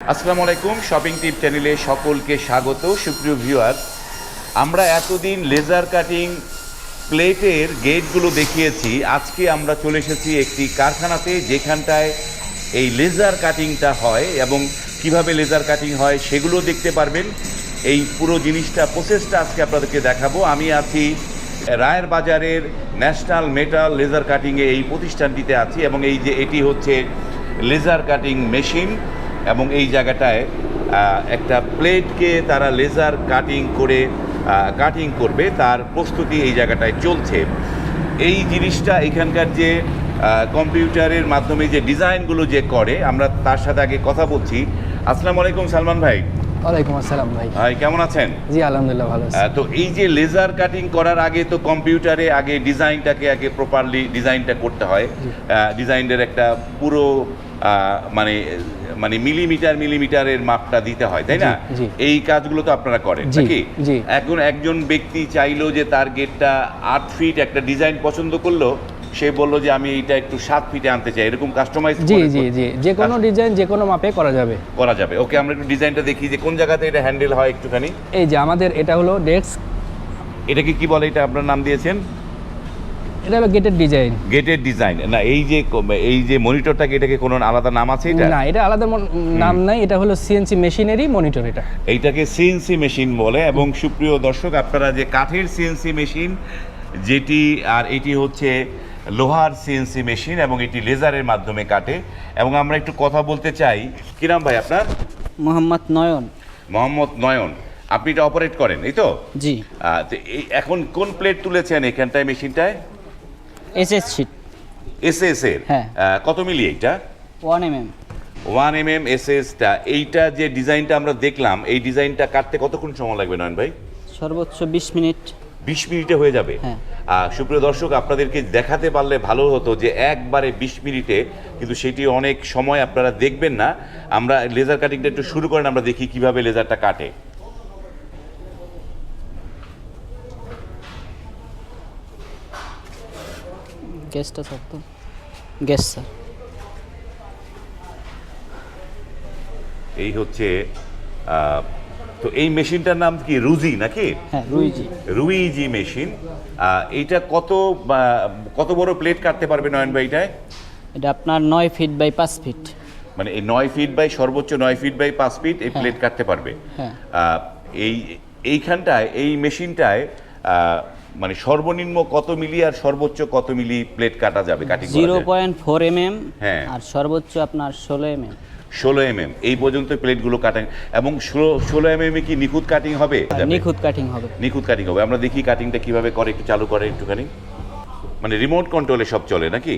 আসসালামু আলাইকুম শপিং টিপ চ্যানেলে সকলকে স্বাগত। সুপ্রিয় ভিউয়ার, আমরা এতদিন লেজার কাটিং প্লেটের গেটগুলো দেখিয়েছি। আজকে আমরা চলে এসেছি একটি কারখানাতে যেখানটায় এই লেজার কাটিংটা হয় এবং কীভাবে লেজার কাটিং হয় সেগুলো দেখতে পারবেন। এই পুরো জিনিসটা প্রসেসটা আজকে আপনাদেরকে দেখাবো। আমি আছি রায়ের বাজারের ন্যাশনাল মেটাল লেজার কাটিংয়ে এই প্রতিষ্ঠানটিতে আছি এবং এই যে এটি হচ্ছে লেজার কাটিং মেশিন এবং এই জায়গাটায় একটা প্লেটকে তারা লেজার কাটিং করে কাটিং করবে তার প্রস্তুতি এই জায়গাটায় চলছে। এই জিনিসটা এখানকার যে কম্পিউটারের মাধ্যমে যে ডিজাইনগুলো যে করে আমরা তার সাথে আগে কথা বলছি। আসসালামু আলাইকুম সালমান ভাই। ওয়ালাইকুম আসসালাম ভাই। ভাই কেমন আছেন? জি আলহামদুলিল্লাহ ভালো আছি। তো এই যে লেজার কাটিং করার আগে তো কম্পিউটারে আগে ডিজাইনটাকে আগে প্রপারলি ডিজাইনটা করতে হয়। ডিজাইনের একটা পুরো মানে মানে মিলিমিটার মিলিমিটারের মাপটা দিতে হয় তাই না। এই কাজগুলো তো আপনারা করেন নাকি? এখন একজন ব্যক্তি চাইলো যে তার গেটটা আট ফিট একটা ডিজাইন পছন্দ করল সে বলল যে আমি এইটা একটু সাত ফিটে আনতে চাই এরকম কাস্টমাইজ জি জি জি। যে কোনো ডিজাইন যে কোনো মাপে করা যাবে। করা যাবে। ওকে আমরা একটু ডিজাইনটা দেখি যে কোন জায়গাতে এটা হ্যান্ডেল হয় একটুখানি। এই যে আমাদের এটা হলো ডেস্ক এটাকে কি বলে? এটা আপনার নাম দিয়েছেন? এটা হলো গেটের ডিজাইন গেটের ডিজাইন না এই যে এই যে মনিটরটাকে এটাকে কোনো আলাদা নাম আছে এটা? না এটা আলাদা নাম নাই এটা হলো সিএনসি মেশিনেরই মনিটর এটা। এইটাকে সিএনসি মেশিন বলে এবং সুপ্রিয় দর্শক আপনারা যে কাঠের সিএনসি মেশিন যেটি আর এটি হচ্ছে লোহার সিএনসি মেশিন এবং এটি লেজারের মাধ্যমে কাটে। এবং আমরা একটু কথা বলতে চাই। কিরাম ভাই আপনার? মোহাম্মদ নয়ন। মোহাম্মদ নয়ন। আপনি এটা অপারেট করেন এই তো? জি। এই এখন কোন প্লেট তুলেছেন এখানটায় মেশিনটায় S S sheet S S এর? হ্যাঁ। কত মিলি এইটা? One M M one M M S এসটা এইটা যে ডিজাইনটা আমরা দেখলাম এই ডিজাইনটা কাটতে কতক্ষণ সময় লাগবে নয়ন ভাই? সর্বোচ্চ বিশ মিনিট। বিশ মিনিটে হয়ে যাবে? হ্যাঁ। সুপ্রিয় দর্শক আপনাদেরকে দেখাতে পারলে ভালো হতো যে একবারে বিশ মিনিটে কিন্তু সেটি অনেক সময় আপনারা দেখবেন না। আমরা লেজার কাটিংটা একটু শুরু করেন আমরা দেখি কীভাবে লেজারটা কাটে। গ্যাসটা স্যার তো গ্যাস স্যার এই হচ্ছে তো এই মেশিনটার নাম কি রুজি নাকি? হ্যাঁ রুইজি। রুইজি মেশিন। এইটা কত কত বড় প্লেট কাটতে পারবে নয়ন ভাই এটায়? এটা আপনার নয় ফিট বাই পাঁচ ফিট মানে এই নয় ফিট বাই সর্বোচ্চ নয় ফিট বাই পাঁচ ফিট এই প্লেট কাটতে পারবে। হ্যাঁ। এই এইখানটায় এই মেশিনটায় মানে সর্বনিম্ন কত মিলি আর সর্বোচ্চ কত মিলি প্লেট কাটা যাবে cutting zero point four M M হ্যাঁ। আর সর্বোচ্চ আপনার ষোলো এম এম ষোলো এম এম এই পর্যন্ত প্লেটগুলো কাটেন এবং ষোলো ষোলো এম এম কি নিখুঁত কাটিং হবে? যাবে? নিখুঁত কাটিং হবে। নিখুঁত কাটিং হবে। আমরা দেখি কাটিংটা কীভাবে করে একটু চালু করে একটুখানি। মানে রিমোট কন্ট্রোলে সব চলে নাকি?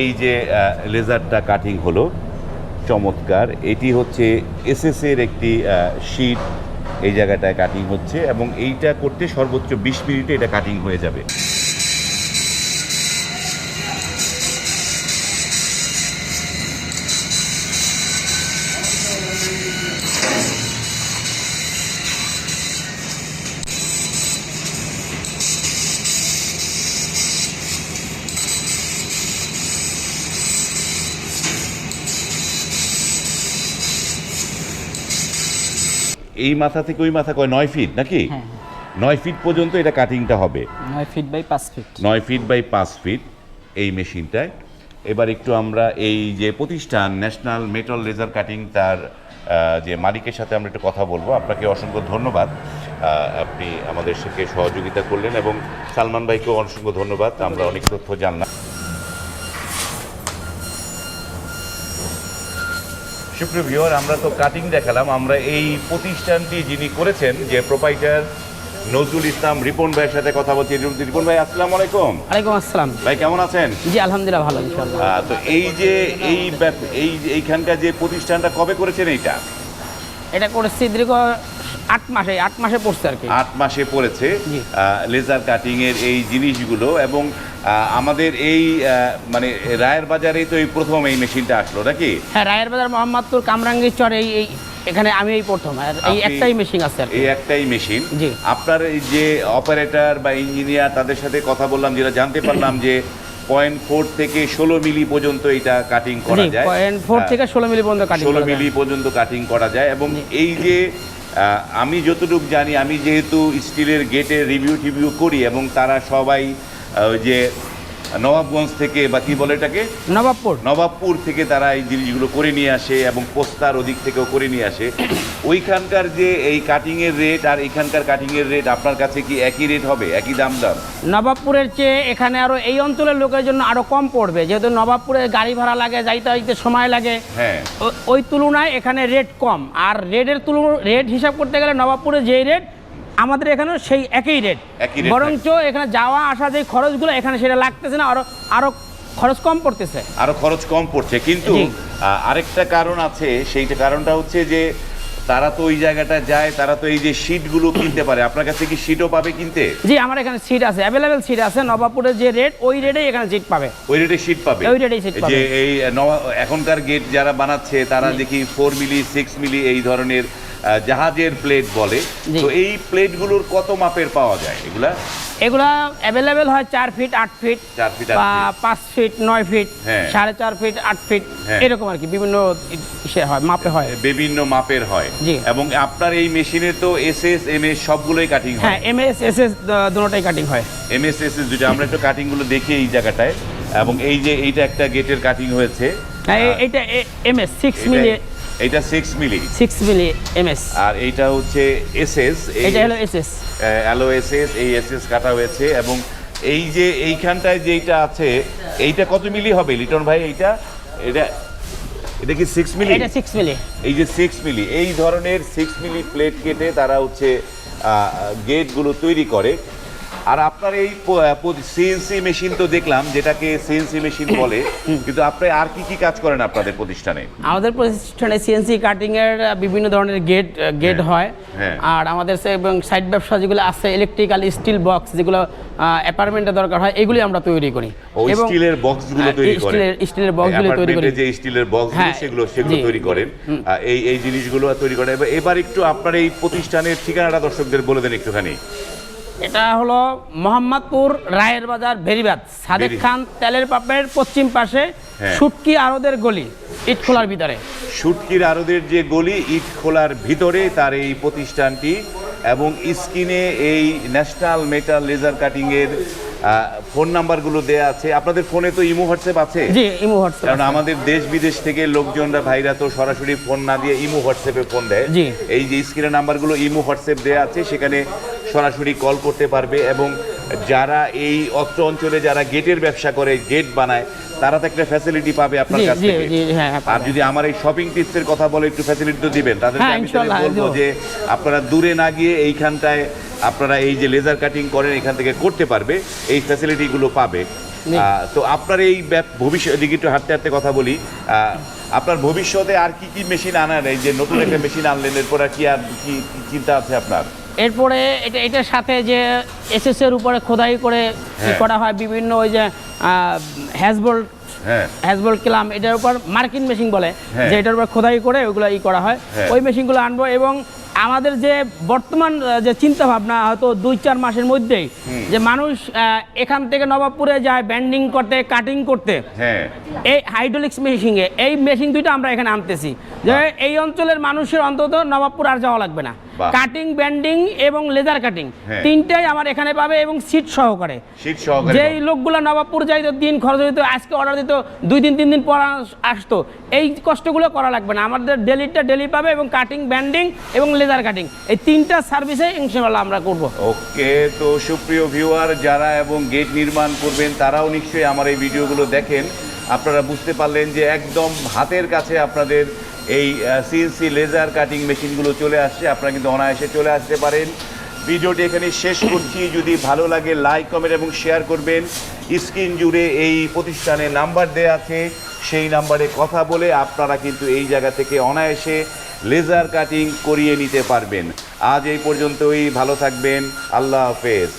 এই যে লেজারটা কাটিং হলো, চমৎকার। এটি হচ্ছে এস এর একটি শিট এই জায়গাটায় কাটিং হচ্ছে এবং এইটা করতে সর্বোচ্চ বিশ মিনিটে এটা কাটিং হয়ে যাবে। এই মাথা থেকে ওই মাথা কয় নয় ফিট নাকি? হ্যাঁ। নয় ফিট পর্যন্ত এটা কাটিংটা হবে। নয় ফিট বাই পাঁচ ফিট নয় ফিট বাই পাঁচ ফিট এই মেশিনটায়। এবার একটু আমরা এই যে প্রতিষ্ঠান ন্যাশনাল মেটাল লেজার কাটিং তার যে মালিকের সাথে আমরা একটু কথা বলব। আপনাকে অসংখ্য ধন্যবাদ। আপনি আমাদের সাথে সহযোগিতা করলেন এবং সালমান ভাইকেও অসংখ্য ধন্যবাদ। আমরা অনেক তথ্য জানলাম। সুপ্রিয় ভিওর আমরা তো কাটিং দেখালাম। আমরা এই প্রতিষ্ঠানটি যিনি করেছেন যে প্রোপাইটার নজরুল ইসলাম রিপন ভাইয়ের সাথে কথা বলছি। রিপন ভাই আসসালামু আলাইকুম। আলাইকুম আসসালাম। ভাই কেমন আছেন? জি আলহামদুলিল্লাহ ভালো ইনশাল্লাহ আহ, তো এই যে এই এই এইখানকার যে প্রতিষ্ঠানটা কবে করেছেন এইটা? এটা করেছি দীর্ঘ আট মাসে আট মাসে পড়ছে আর কি। আট মাসে পড়েছে। লেজার কাটিং এর এই জিনিসগুলো এবং আমাদের এই মানে রায়ের বাজারেই তো এই প্রথম এই মেশিনটা আসলো নাকি? হ্যাঁ রায়ের বাজার মোহাম্মদপুর কামরাঙ্গীর চর এই এই এখানে আমি এই প্রথম এই একটাই মেশিন আছে এই একটাই মেশিন জি। আপনার এই যে অপারেটর বা ইঞ্জিনিয়ার তাদের সাথে কথা বললাম যেটা জানতে পারলাম যে পয়েন্ট ফোর থেকে ষোলো মিলি পর্যন্ত এটা কাটিং করা যায়। Point four. থেকে ষোলো মিলি পর্যন্ত ষোলো মিলি পর্যন্ত কাটিং করা যায় এবং এই যে আমি যতটুকু জানি আমি যেহেতু স্টিলের গেটের রিভিউ টিভিউ করি এবং তারা সবাই ওই যে নবাবগঞ্জ থেকে বা কি বলে এটাকে? নবাবপুর। নবাবপুর থেকে তারা এই জিনিসগুলো করে নিয়ে আসে এবং পোস্তার ওদিক থেকেও করে নিয়ে আসে। ওইখানকার যে এই কাটিংয়ের রেট আর এখানকার কাটিংয়ের রেট আপনার কাছে কি একই রেট হবে? একই দাম দাম নবাবপুরের চেয়ে এখানে আরও এই অঞ্চলের লোকের জন্য আরও কম পড়বে। যেহেতু নবাবপুরে গাড়ি ভাড়া লাগে যাইতে যাইতে সময় লাগে। হ্যাঁ। ওই তুলনায় এখানে রেট কম। আর রেটের তুলনা রেট হিসাব করতে গেলে নবাবপুরে যেই রেট আমাদের এখানেও সেই একই রেট বরঞ্চ এখানে যাওয়া আসা যে খরচগুলো এখানে সেটা লাগতেছে না আরও আরও খরচ কম পড়তেছে। আরও খরচ কম পড়ছে। কিন্তু আরেকটা কারণ আছে সেইটা কারণটা হচ্ছে যে তারা তো ওই জায়গাটা যায় তারা তো এই যে শীটগুলো কিনতে পারে। আপনার কাছে কি সিটও পাবে কিনতে? জি আমার এখানে সিট আছে অ্যাভেলেবেল সিট আছে নবাবপুরের যে রেট ওই রেটেই এখানে সিট পাবে। ওই রেটে সিট পাবে? ওই রেটেই শীট পাবে। যে এই এখনকার গেট যারা বানাচ্ছে তারা দেখি ফোর মিলি সিক্স মিলি এই ধরনের জাহাজের প্লেট বলে। তো এই প্লেটগুলোর কত মাপের পাওয়া যায়? এগুলা? এগুলা অ্যাভেলেবেল হয় চার ফিট আট ফিট চার ফিট, বা। পাঁচ ফিট নয় ফিট হ্যাঁ। সাড়ে চার ফিট আট ফিট হ্যাঁ। এরকম আর কি বিভিন্ন হয় মাপে হয়। বিভিন্ন মাপের হয়। এবং আপনার এই মেশিনে তো এস এস এম এস সবগুলোই কাটিং হয়। হ্যাঁ এম এস এস এস দুটোটাই কাটিং হয়। এম এস এস এস দুটো আমরা একটু কাটিংগুলো দেখি এই জায়গাটায়। এবং এই যে এইটা একটা গেটের কাটিং হয়েছে। হ্যাঁ এ- আহ, এইটা এম এস সিক্স এটা- মিলি এইটা সিক্স মিলি সিক্স মিলি এম এস আর এইটা হচ্ছে এস এস এটা হলো এস এস অ্যালো এস এস এই এস এস কাটা হয়েছে এবং এই যে এইখানটায় যেইটা আছে এইটা কত মিলি হবে? লিটন ভাই এইটা? এটা এটা কি সিক্স মিলি এটা সিক্স মিলি এই যে সিক্স মিলি এই ধরনের সিক্স মিলি প্লেট কেটে তারা হচ্ছে গেটগুলো তৈরি করে। আর আপনার এই সিএনসি মেশিন তো দেখলাম যেটাকে সিএনসি মেশিন বলে কিন্তু আপনি আর কি কি কাজ করেন আপনাদের প্রতিষ্ঠানে? আমাদের প্রতিষ্ঠানে সিএনসি কাটিং এর বিভিন্ন ধরনের গেট গেট হয় হ্যাঁ। আর আমাদের সে এবং সাইড ব্যবসা যেগুলো আছে ইলেকট্রিক্যাল স্টিল বক্স যেগুলো অ্যাপার্টমেন্টে দরকার হয় এগুলি আমরা তৈরি করি। ও স্টিলের বক্সগুলো হ্যাঁ, তৈরি করেন। স্টিলের- স্টিলের বক্সগুলো তৈরি করি। যে স্টিলের বক্সগুলো হ্যাঁ, সেগুলো সেগুলো তৈরি করেন। এই এই জিনিসগুলো তৈরি করেন। এবার একটু আপনার এই প্রতিষ্ঠানের ঠিকানাটা দর্শকদের বলে দেন একটুখানি। এটা হলো মোহাম্মদপুর রায়ের বাজার ভেরিবাদ। সাদেক খান তেলের পাপের পশ্চিম পাশে হ্যাঁ। সুটকি আরদের গলি ইট খোলার ভিতরে। সুটকির আরদের যে গলি ইট খোলার ভিতরে তার এই প্রতিষ্ঠানটি এবং স্ক্রিনে এই ন্যাশনাল মেটাল লেজার কাটিং এর ফোন নাম্বারগুলো দেয়া আছে। আপনাদের ফোনে তো ইমো হোয়াটসঅ্যাপ আছে? জি ইমো হোয়াটসঅ্যাপ কারণ আমাদের দেশ বিদেশ থেকে লোকজনরা ভাইরা তো সরাসরি ফোন না দিয়ে ইমো হোয়াটসঅ্যাপে ফোন দেয়। জি। এই যে স্ক্রিনের নাম্বারগুলো ইমো হোয়াটসঅ্যাপ দেওয়া আছে সেখানে সরাসরি কল করতে পারবে এবং যারা এই অত্র অঞ্চলে যারা গেটের ব্যবসা করে গেট বানায় তারা তো একটা ফ্যাসিলিটি পাবে আপনার কাছ থেকে। হ্যাঁ হ্যাঁ, আর যদি আমার এই শপিং টিপসের কথা বলে একটু ফ্যাসিলিটি তো দিবেন। তাদেরকে হ্যাঁ, আমি বলব যে আপনারা দূরে না গিয়ে এইখানটায় আপনারা এই যে লেজার কাটিং করেন এখান থেকে করতে পারবে এই ফ্যাসিলিটিগুলো পাবে। তো আপনার এই ভবিষ্যৎ দিকে একটু হাঁটতে হাঁটতে কথা বলি আহ, আপনার ভবিষ্যতে আর কি কি মেশিন আনার এই যে নতুন একটা মেশিন আনলেন এরপর আর কি আর কি চিন্তা আছে আপনার? এরপরে এটা এটার সাথে যে এসএস এর উপরে খোদাই করে হ্যাঁ। করা হয় বিভিন্ন ওই যে হ্যাজবোল্ট হ্যাঁ হ্যাজবোল্ট ক্লাম এটার উপর মার্কিন মেশিন বলে হ্যাঁ। যে এটার উপর খোদাই করে ওইগুলো ই করা হয় হ্যাঁ। ওই মেশিনগুলো আনব এবং আমাদের যে বর্তমান যে চিন্তা ভাবনা হয়তো দুই চার মাসের মধ্যেই যে মানুষ এখান থেকে নবাবপুরে যায় ব্যান্ডিং করতে কাটিং করতে এই হাইড্রোলিক্স মেশিনে এই মেশিন দুইটা আমরা এখানে আনতেছি যে এই অঞ্চলের মানুষের অন্তত নবাবপুর আর যাওয়া লাগবে না। কাটিং ব্যান্ডিং এবং লেজার কাটিং হ্যাঁ। তিনটাই আমার এখানে পাবে এবং সিট সহকারে। শীত সহকারে যেই লোকগুলো নবাবপুর যাইতো দিন খরচ হইতো আজকে অর্ডার দিত দুই দিন তিন দিন পর আসতো এই কষ্টগুলো করা লাগবে না। আমাদের ডেলিটা ডেলি পাবে এবং কাটিং ব্যান্ডিং এবং লেজার কাটিং এই তিনটা সার্ভিসে ইনশাল্লাহ আমরা করব। ওকে তো সুপ্রিয় ভিউয়ার যারা এবং গেট নির্মাণ করবেন তারাও নিশ্চয়ই আমার এই ভিডিওগুলো দেখেন। আপনারা বুঝতে পারলেন যে একদম হাতের কাছে আপনাদের এই সিএনসি লেজার কাটিং মেশিনগুলো চলে আসছে, আপনারা কিন্তু অনায়াসে চলে আসতে পারেন। ভিডিওটি এখানে শেষ করছি। যদি ভালো লাগে লাইক কমেন্ট এবং শেয়ার করবেন। স্ক্রিন জুড়ে এই প্রতিষ্ঠানের নাম্বার দেওয়া আছে। সেই নাম্বারে কথা বলে আপনারা কিন্তু এই জায়গা থেকে অনায়াসে লেজার কাটিং করিয়ে নিতে পারবেন। আজ এই পর্যন্তই। ভালো থাকবেন। আল্লাহ হাফেজ।